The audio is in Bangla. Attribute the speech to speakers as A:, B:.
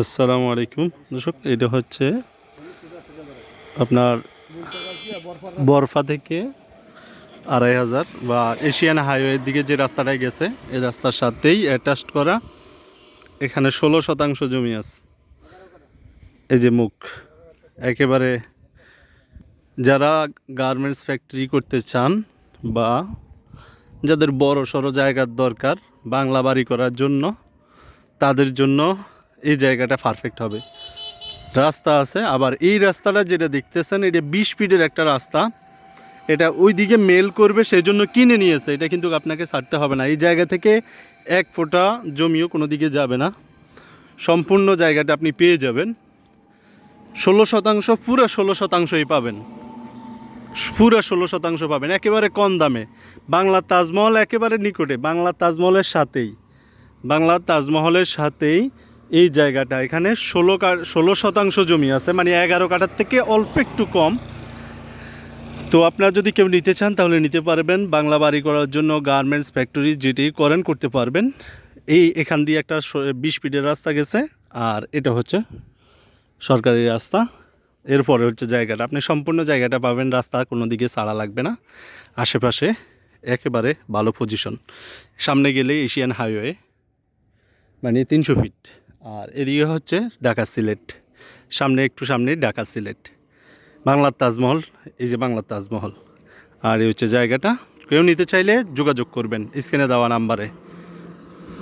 A: আসসালামু আলাইকুম। দর্শক, এটা হচ্ছে আপনার বরফা থেকে আড়াই হাজার বা এশিয়ান হাইওয়ের দিকে যে রাস্তাটায় গেছে, এই রাস্তার সাথেই অ্যাটাচড করা এখানে ষোলো শতাংশ জমি আছে। এই যে মুখ, একেবারে যারা গার্মেন্টস ফ্যাক্টরি করতে চান বা যাদের বড় সড়ো জায়গার দরকার বাংলা বাড়ি করার জন্য, তাদের জন্য এই জায়গাটা পারফেক্ট হবে। রাস্তা আছে, আবার এই রাস্তাটা যেটা দেখতেছেন, এটা বিশ ফিটের একটা রাস্তা। এটা ওই দিকে মেল করবে সেই জন্য কিনে নিয়েছে। এটা কিন্তু আপনাকে ছাড়তে হবে না। এই জায়গা থেকে এক ফোঁটা জমিও কোনো দিকে যাবে না। সম্পূর্ণ জায়গাটা আপনি পেয়ে যাবেন। ষোলো শতাংশ, পুরো ষোলো শতাংশই পাবেন। পুরো ষোলো শতাংশ পাবেন। একেবারে কম দামে। বাংলা তাজমহল একেবারে নিকটে। বাংলা তাজমহলের সাথেই। বাংলার তাজমহলের সাথেই এই জায়গাটা, এখানে ষোলো ষোলো শতাংশ জমি আছে মানে এগারো কাটার থেকে অল্প একটু কম। তো আপনারা যদি কেউ নিতে চান, তাহলে নিতে পারবেন। বাংলা বাড়ি করার জন্য গার্মেন্টস ফ্যাক্টরি যেটি করেন, করতে পারবেন। এই এখান দিয়ে একটা বিশ ফিটের রাস্তা গেছে, আর এটা হচ্ছে সরকারি রাস্তা। এরপরে হচ্ছে জায়গাটা, আপনি সম্পূর্ণ জায়গাটা পাবেন, রাস্তা কোনো দিকে ছাড়া লাগবে না। আশেপাশে একেবারে ভালো পজিশন সামনে গেলে এশিয়ান হাইওয়ে মানে তিনশো ফিট। আর এদিকে হচ্ছে ঢাকা সিলেট। সামনে, একটু সামনে ঢাকা সিলেট। বাংলার তাজমহল, এই যে বাংলার তাজমহল। আর এই হচ্ছে জায়গাটা। কেউ নিতে চাইলে যোগাযোগ করবেন, স্ক্রিনে দেওয়া নাম্বারে।